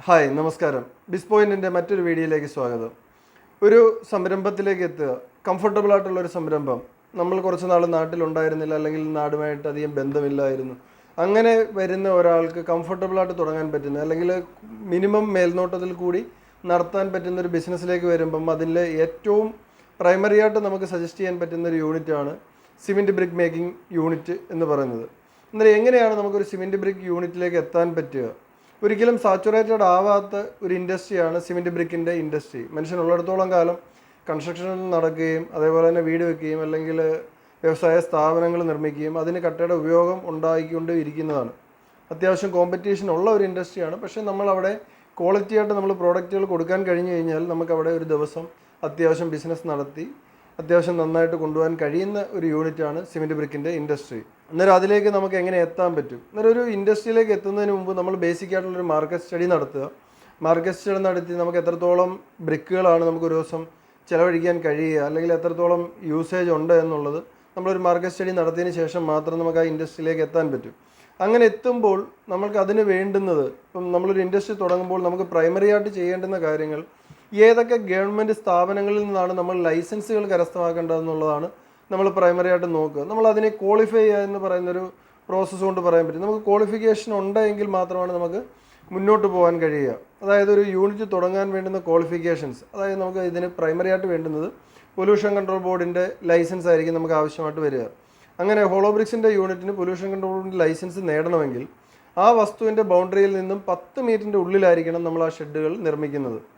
Hi നമസ്കാരം. ബിസ് പോയിന്റിന്റെ മറ്റൊരു വീഡിയോയിലേക്ക് സ്വാഗതം. ഒരു സംരംഭത്തിലേക്ക് എത്തുക. കംഫർട്ടബിൾ ആയിട്ടുള്ള ഒരു സംരംഭം. നമ്മൾ കുറച്ച് നാൾ നാട്ടിലുണ്ടായിരുന്നില്ല അല്ലെങ്കിൽ നാടുമായിട്ട് അധികം ബന്ധമില്ലായിരുന്നു. അങ്ങനെ വരുന്ന ഒരാൾക്ക് കംഫർട്ടബിൾ ആയിട്ട് തുടങ്ങാൻ പറ്റുന്ന അല്ലെങ്കിൽ മിനിമം മേൽനോട്ടത്തിൽ കൂടി നടത്താൻ പറ്റുന്ന ഒരു ബിസിനസ്സിലേക്ക് വരുമ്പം അതിൽ ഏറ്റവും പ്രൈമറി ആയിട്ട് നമുക്ക് സജസ്റ്റ് ചെയ്യാൻ പറ്റുന്ന ഒരു യൂണിറ്റാണ് സിമെന്റ് ബ്രിക്ക് മേക്കിംഗ് യൂണിറ്റ് എന്ന് പറയുന്നത്. എന്നാൽ എങ്ങനെയാണ് നമുക്കൊരു സിമെന്റ് ബ്രിക്ക് യൂണിറ്റിലേക്ക് എത്താൻ പറ്റുക? ഒരിക്കലും സാച്ചുറേറ്റഡ് ആവാത്ത ഒരു ഇൻഡസ്ട്രിയാണ് സിമെന്റ് ബ്രിക്കിന്റെ ഇൻഡസ്ട്രി. മനുഷ്യൻ മനുഷ്യനുള്ളിടത്തോളം കാലം കൺസ്ട്രക്ഷൻ നടക്കുകയും അതേപോലെ തന്നെ വീട് വെക്കുകയും അല്ലെങ്കിൽ വ്യവസായ സ്ഥാപനങ്ങൾ നിർമ്മിക്കുകയും അതിന് കട്ടയുടെ ഉപയോഗം ഉണ്ടായിക്കൊണ്ട് ഇരിക്കുന്നതാണ് അത്യാവശ്യം കോമ്പറ്റീഷൻ ഉള്ള ഒരു ഇൻഡസ്ട്രിയാണ്. പക്ഷേ നമ്മളവിടെ ക്വാളിറ്റി ആയിട്ട് നമ്മൾ പ്രോഡക്റ്റുകൾ കൊടുക്കാൻ കഴിഞ്ഞു കഴിഞ്ഞാൽ നമുക്കവിടെ ഒരു ദിവസം അത്യാവശ്യം ബിസിനസ് നടത്തി അത്യാവശ്യം നന്നായിട്ട് കൊണ്ടുപോകാൻ കഴിയുന്ന ഒരു യൂണിറ്റാണ് സിമെന്റ് ബ്രിക്കിന്റെ ഇൻഡസ്ട്രി. അന്നേരം അതിലേക്ക് നമുക്ക് എങ്ങനെ എത്താൻ പറ്റും? അന്നേരം ഒരു ഇൻഡസ്ട്രിയിലേക്ക് എത്തുന്നതിന് മുമ്പ് നമ്മൾ ബേസിക് ആയിട്ടുള്ളൊരു മാർക്കറ്റ് സ്റ്റഡി നടത്തുക. മാർക്കറ്റ് സ്റ്റഡി നടത്തി നമുക്ക് എത്രത്തോളം ബ്രിക്കുകളാണ് നമുക്ക് ഒരു ദിവസം ചിലവഴിക്കാൻ കഴിയുക അല്ലെങ്കിൽ എത്രത്തോളം യൂസേജ് ഉണ്ട് എന്നുള്ളത് നമ്മളൊരു മാർക്കറ്റ് സ്റ്റഡി നടത്തിയതിന് ശേഷം മാത്രം നമുക്ക് ആ ഇൻഡസ്ട്രിയിലേക്ക് എത്താൻ പറ്റും. അങ്ങനെ എത്തുമ്പോൾ നമ്മൾക്ക് അതിന് വേണ്ടുന്നത് ഇപ്പം നമ്മളൊരു ഇൻഡസ്ട്രി തുടങ്ങുമ്പോൾ നമുക്ക് പ്രൈമറി ആയിട്ട് ചെയ്യേണ്ടുന്ന കാര്യങ്ങൾ ഏതൊക്കെ ഗവൺമെന്റ് സ്ഥാപനങ്ങളിൽ നിന്നാണ് നമ്മൾ ലൈസൻസുകൾ കരസ്ഥമാക്കേണ്ടതെന്നുള്ളതാണ് നമ്മൾ പ്രൈമറി ആയിട്ട് നോക്കുക. നമ്മൾ അതിനെ ക്വാളിഫൈ ചെയ്യുക എന്ന് പറയുന്നൊരു പ്രോസസ്സ് കൊണ്ട് പറയാൻ പറ്റും. നമുക്ക് ക്വാളിഫിക്കേഷൻ ഉണ്ടെങ്കിൽ മാത്രമാണ് നമുക്ക് മുന്നോട്ട് പോകാൻ കഴിയുക. അതായത് ഒരു യൂണിറ്റ് തുടങ്ങാൻ വേണ്ടുന്ന ക്വാളിഫിക്കേഷൻസ് അതായത് നമുക്ക് ഇതിന് പ്രൈമറി ആയിട്ട് വേണ്ടുന്നത് പൊല്യൂഷൻ കൺട്രോൾ ബോർഡിന്റെ ലൈസൻസ് ആയിരിക്കും നമുക്ക് ആവശ്യമായിട്ട് വരിക. അങ്ങനെ ഹോളോബ്രിക്സിന്റെ യൂണിറ്റിന് പൊല്യൂഷൻ കൺട്രോൾ ബോർഡിന്റെ ലൈസൻസ് നേടണമെങ്കിൽ ആ വസ്തുവിന്റെ ബൗണ്ടറിയിൽ നിന്നും പത്ത് മീറ്ററിന്റെ ഉള്ളിലായിരിക്കണം നമ്മൾ ആ ഷെഡുകൾ നിർമ്മിക്കുന്നത്.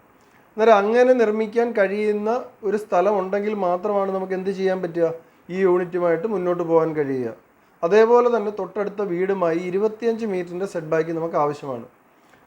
അന്നേരം അങ്ങനെ നിർമ്മിക്കാൻ കഴിയുന്ന ഒരു സ്ഥലം ഉണ്ടെങ്കിൽ മാത്രമാണ് നമുക്ക് എന്ത് ചെയ്യാൻ പറ്റുക? ഈ യൂണിറ്റുമായിട്ട് മുന്നോട്ട് പോകാൻ കഴിയുക. അതേപോലെ തന്നെ തൊട്ടടുത്ത വീടുമായി ഇരുപത്തിയഞ്ച് മീറ്ററിന്റെ സെറ്റ് ബാക്ക് നമുക്ക് ആവശ്യമാണ്.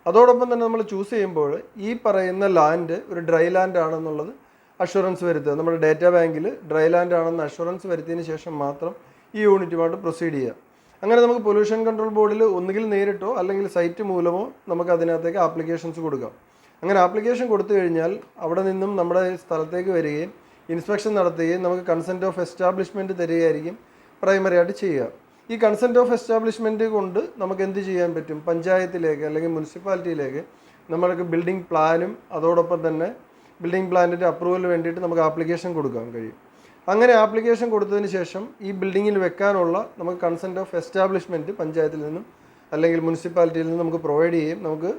അതോടൊപ്പം തന്നെ നമ്മൾ ചൂസ് ചെയ്യുമ്പോൾ ഈ പറയുന്ന ലാൻഡ് ഒരു ഡ്രൈ ലാൻഡ് ആണെന്നുള്ളത് അഷുറൻസ് വരുത്തുക. നമ്മുടെ ഡേറ്റ ബാങ്കിൽ ഡ്രൈ ലാൻഡ് ആണെന്ന് അഷുറൻസ് വരുത്തിയതിന് ശേഷം മാത്രം ഈ യൂണിറ്റുമായിട്ട് പ്രൊസീഡ് ചെയ്യുക. അങ്ങനെ നമുക്ക് പൊല്യൂഷൻ കൺട്രോൾ ബോർഡിൽ ഒന്നുകിൽ നേരിട്ടോ അല്ലെങ്കിൽ സൈറ്റ് മൂലമോ നമുക്ക് അതിനകത്തേക്ക് ആപ്ലിക്കേഷൻസ് കൊടുക്കാം. അങ്ങനെ ആപ്ലിക്കേഷൻ കൊടുത്തു കഴിഞ്ഞാൽ അവിടെ നിന്നും നമ്മുടെ സ്ഥലത്തേക്ക് വരികയും ഇൻസ്പെക്ഷൻ നടത്തുകയും നമുക്ക് കൺസെന്റ് ഓഫ് എസ്റ്റാബ്ലിഷ്മെന്റ് തരികയായിരിക്കും പ്രൈമറി ആയിട്ട് ചെയ്യുക. ഈ കൺസെന്റ് ഓഫ് എസ്റ്റാബ്ലിഷ്മെന്റ് കൊണ്ട് നമുക്ക് എന്ത് ചെയ്യാൻ പറ്റും? പഞ്ചായത്തിലേക്ക് അല്ലെങ്കിൽ മുനിസിപ്പാലിറ്റിയിലേക്ക് നമ്മൾക്ക് ബിൽഡിംഗ് പ്ലാനും അതോടൊപ്പം തന്നെ ബിൽഡിംഗ് പ്ലാനിന്റെ അപ്രൂവലിന് വേണ്ടിയിട്ട് നമുക്ക് ആപ്ലിക്കേഷൻ കൊടുക്കാൻ കഴിയും. അങ്ങനെ ആപ്ലിക്കേഷൻ കൊടുത്തതിന് ശേഷം ഈ ബിൽഡിങ്ങിൽ വെക്കാനുള്ള നമുക്ക് കൺസെന്റ് ഓഫ് എസ്റ്റാബ്ലിഷ്മെന്റ് പഞ്ചായത്തിൽ നിന്നും അല്ലെങ്കിൽ മുനിസിപ്പാലിറ്റിയിൽ നിന്നും നമുക്ക് പ്രൊവൈഡ് ചെയ്യും നമുക്ക്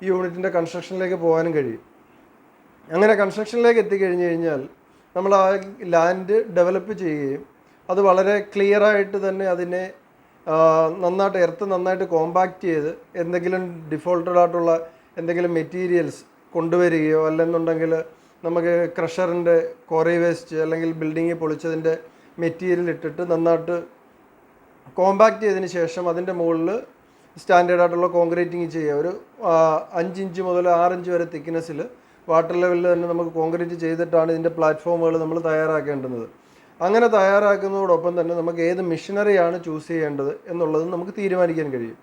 ഈ യൂണിറ്റിന്റെ കൺസ്ട്രക്ഷനിലേക്ക് പോകാനും കഴിയും. അങ്ങനെ കൺസ്ട്രക്ഷനിലേക്ക് എത്തിക്കഴിഞ്ഞ് കഴിഞ്ഞാൽ നമ്മൾ ആ ലാൻഡ് ഡെവലപ്പ് ചെയ്യുകയും അത് വളരെ ക്ലിയർ ആയിട്ട് തന്നെ അതിനെ നന്നായിട്ട് എർത്ത് നന്നായിട്ട് കോമ്പാക്റ്റ് ചെയ്ത് എന്തെങ്കിലും ഡിഫോൾട്ടഡ് ആയിട്ടുള്ള എന്തെങ്കിലും മെറ്റീരിയൽസ് കൊണ്ടുവരികയോ അല്ലെന്നുണ്ടെങ്കിൽ നമുക്ക് ക്രഷറിന്റെ കോറി വേസ്റ്റ് അല്ലെങ്കിൽ ബിൽഡിങ് പൊളിച്ചതിന്റെ മെറ്റീരിയൽ ഇട്ടിട്ട് നന്നായിട്ട് കോമ്പാക്റ്റ് ചെയ്തതിന് ശേഷം അതിന്റെ മുകളിൽ സ്റ്റാൻഡേർഡ് ആയിട്ടുള്ള കോൺക്രീറ്റിങ് ചെയ്യുക. ഒരു അഞ്ചിഞ്ച് മുതൽ ആറിഞ്ച് വരെ തിക്നെസ്സിൽ വാട്ടർ ലെവലിൽ തന്നെ നമുക്ക് കോൺക്രീറ്റ് ചെയ്തിട്ടാണ് ഇതിന്റെ പ്ലാറ്റ്ഫോമുകൾ നമ്മൾ തയ്യാറാക്കേണ്ടുന്നത്. അങ്ങനെ തയ്യാറാക്കുന്നതോടൊപ്പം തന്നെ നമുക്ക് ഏത് മിഷനറിയാണ് ചൂസ് ചെയ്യേണ്ടത് എന്നുള്ളതും നമുക്ക് തീരുമാനിക്കാൻ കഴിയും.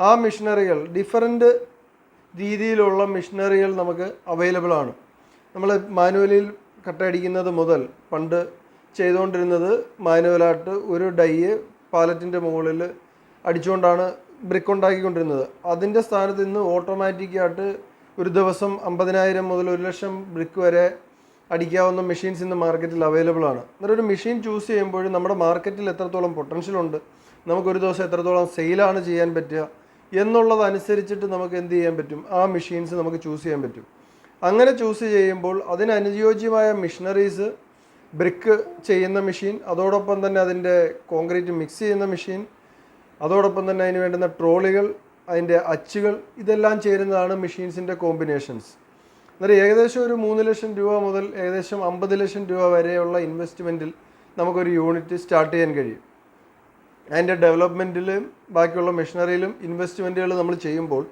ആ മിഷനറികൾ ഡിഫറന്റ് രീതിയിലുള്ള മിഷനറികൾ നമുക്ക് അവൈലബിൾ ആണ്. നമ്മൾ മാനുവലിൽ കട്ടയടിക്കുന്നത് മുതൽ പണ്ട് ചെയ്തുകൊണ്ടിരുന്നത് മാനുവലായിട്ട് ഒരു ഡൈ പാലറ്റിന്റെ മുകളിൽ അടിച്ചുകൊണ്ടാണ് ബ്രിക്ക് ഉണ്ടാക്കിക്കൊണ്ടിരുന്നത് അതിന്റെ സ്ഥാനത്ത് ഇന്ന് ഓട്ടോമാറ്റിക്കായിട്ട് ഒരു ദിവസം അമ്പതിനായിരം മുതൽ ഒരു ലക്ഷം ബ്രിക്ക് വരെ അടിക്കാവുന്ന മെഷീൻസ് ഇന്ന് മാർക്കറ്റിൽ അവൈലബിൾ ആണ്. അന്നേരം ഒരു മെഷീൻ ചൂസ് ചെയ്യുമ്പോൾ നമ്മുടെ മാർക്കറ്റിൽ എത്രത്തോളം പൊട്ടൻഷ്യൽ ഉണ്ട് നമുക്കൊരു ദിവസം എത്രത്തോളം സെയിലാണ് ചെയ്യാൻ പറ്റുക എന്നുള്ളതനുസരിച്ചിട്ട് നമുക്ക് എന്ത് ചെയ്യാൻ പറ്റും? ആ മെഷീൻസ് നമുക്ക് ചൂസ് ചെയ്യാൻ പറ്റും. അങ്ങനെ ചൂസ് ചെയ്യുമ്പോൾ അതിനനുയോജ്യമായ മെഷീനറീസ് ബ്രിക്ക് ചെയ്യുന്ന മെഷീൻ അതോടൊപ്പം തന്നെ അതിന്റെ കോൺക്രീറ്റ് മിക്സ് ചെയ്യുന്ന മെഷീൻ അതോടൊപ്പം തന്നെ അതിന് വേണ്ടുന്ന ട്രോളികൾ അതിന്റെ അച്ചുകൾ ഇതെല്ലാം ചേരുന്നതാണ് മെഷീൻസിന്റെ കോമ്പിനേഷൻസ്. അന്നേരം ഏകദേശം ഒരു മൂന്ന് ലക്ഷം രൂപ മുതൽ ഏകദേശം അമ്പത് ലക്ഷം രൂപ വരെയുള്ള ഇൻവെസ്റ്റ്മെന്റിൽ നമുക്കൊരു യൂണിറ്റ് സ്റ്റാർട്ട് ചെയ്യാൻ കഴിയും. അതിന്റെ ഡെവലപ്മെന്റിലും ബാക്കിയുള്ള മെഷീനറിയിലും ഇൻവെസ്റ്റ്മെന്റുകൾ നമ്മൾ ചെയ്യുമ്പോൾ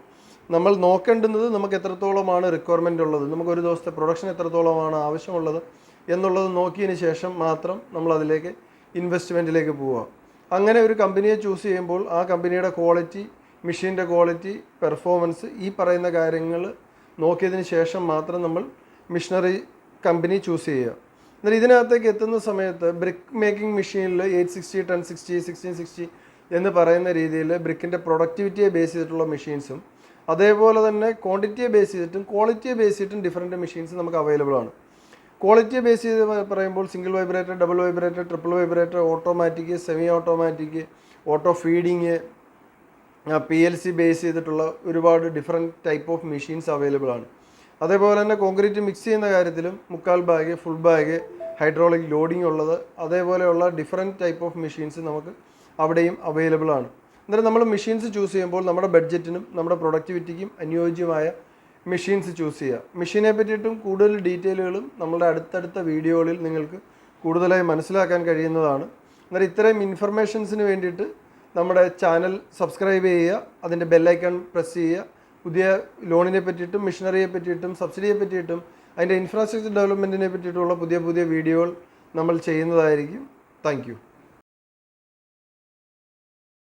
നമ്മൾ നോക്കേണ്ടുന്നത് നമുക്ക് എത്രത്തോളമാണ് റിക്വയർമെന്റ് ഉള്ളത് നമുക്ക് ഒരു ദിവസത്തെ പ്രൊഡക്ഷൻ എത്രത്തോളമാണ് ആവശ്യമുള്ളത് എന്നുള്ളത് നോക്കിയതിന് ശേഷം മാത്രം നമ്മൾ അതിലേക്ക് ഇൻവെസ്റ്റ്മെന്റിലേക്ക് പോവുക. അങ്ങനെ ഒരു കമ്പനിയെ ചൂസ് ചെയ്യുമ്പോൾ ആ കമ്പനിയുടെ ക്വാളിറ്റി മെഷീന്റെ ക്വാളിറ്റി പെർഫോമൻസ് ഈ പറയുന്ന കാര്യങ്ങൾ നോക്കിയതിന് ശേഷം മാത്രം നമ്മൾ മിഷനറി കമ്പനി ചൂസ് ചെയ്യുക. എന്നാൽ ഇതിനകത്തേക്ക് എത്തുന്ന സമയത്ത് ബ്രിക്ക് മേക്കിംഗ് മെഷീനിൽ eight sixty ten sixty sixteen sixty എന്ന് പറയുന്ന രീതിയിൽ ബ്രിക്കിന്റെ പ്രൊഡക്ടിവിറ്റിയെ ബേസ് ചെയ്തിട്ടുള്ള മെഷീൻസും അതേപോലെ തന്നെ ക്വാണ്ടിറ്റിയെ ബേസ് ചെയ്തിട്ടും ക്വാളിറ്റിയെ ബേസ് ചെയ്തിട്ടും ഡിഫറെന്റ് മെഷീൻസ് നമുക്ക് അവൈലബിൾ ആണ്. ക്വാളിറ്റിയെ ബേസ് ചെയ്ത് പറയുമ്പോൾ single vibrator double vibrator triple vibrator automatic semi automatic auto feeding P L C base ചെയ്തിട്ടുള്ള ഒരുപാട് different type of machines available ആണ്. അതേപോലെ തന്നെ കോൺക്രീറ്റ് മിക്സ് ചെയ്യുന്ന കാര്യത്തിലും മുക്കാൽ bag full bag hydraulic loading ഉള്ളത് അതേപോലെയുള്ള ഡിഫറെന്റ് ടൈപ്പ് ഓഫ് മെഷീൻസ് നമുക്ക് അവിടെയും അവൈലബിൾ ആണ്. അന്നേരം നമ്മൾ മെഷീൻസ് ചൂസ് ചെയ്യുമ്പോൾ നമ്മുടെ ബഡ്ജറ്റിനും നമ്മുടെ പ്രൊഡക്ടിവിറ്റിക്കും അനുയോജ്യമായ മെഷീൻസ് ചൂസ് ചെയ്യുക. മെഷീനെ പറ്റിയിട്ടും കൂടുതൽ ഡീറ്റെയിലുകളും നമ്മുടെ അടുത്തടുത്ത വീഡിയോകളിൽ നിങ്ങൾക്ക് കൂടുതലായി മനസ്സിലാക്കാൻ കഴിയുന്നതാണ്. അന്നേരം ഇത്രയും ഇൻഫർമേഷൻസിന് വേണ്ടിയിട്ട് നമ്മുടെ ചാനൽ സബ്സ്ക്രൈബ് ചെയ്യുക അതിന്റെ ബെല്ലൈക്കൺ പ്രസ് ചെയ്യുക പുതിയ ലോണിനെ പറ്റിയിട്ടും മിഷനറിയെ പറ്റിയിട്ടും സബ്സിഡിയെ പറ്റിയിട്ടും അതിന്റെ ഇൻഫ്രാസ്ട്രക്ചർ ഡെവലപ്മെന്റിനെ പറ്റിയിട്ടുള്ള പുതിയ പുതിയ വീഡിയോകൾ നമ്മൾ ചെയ്യുന്നതായിരിക്കും. താങ്ക്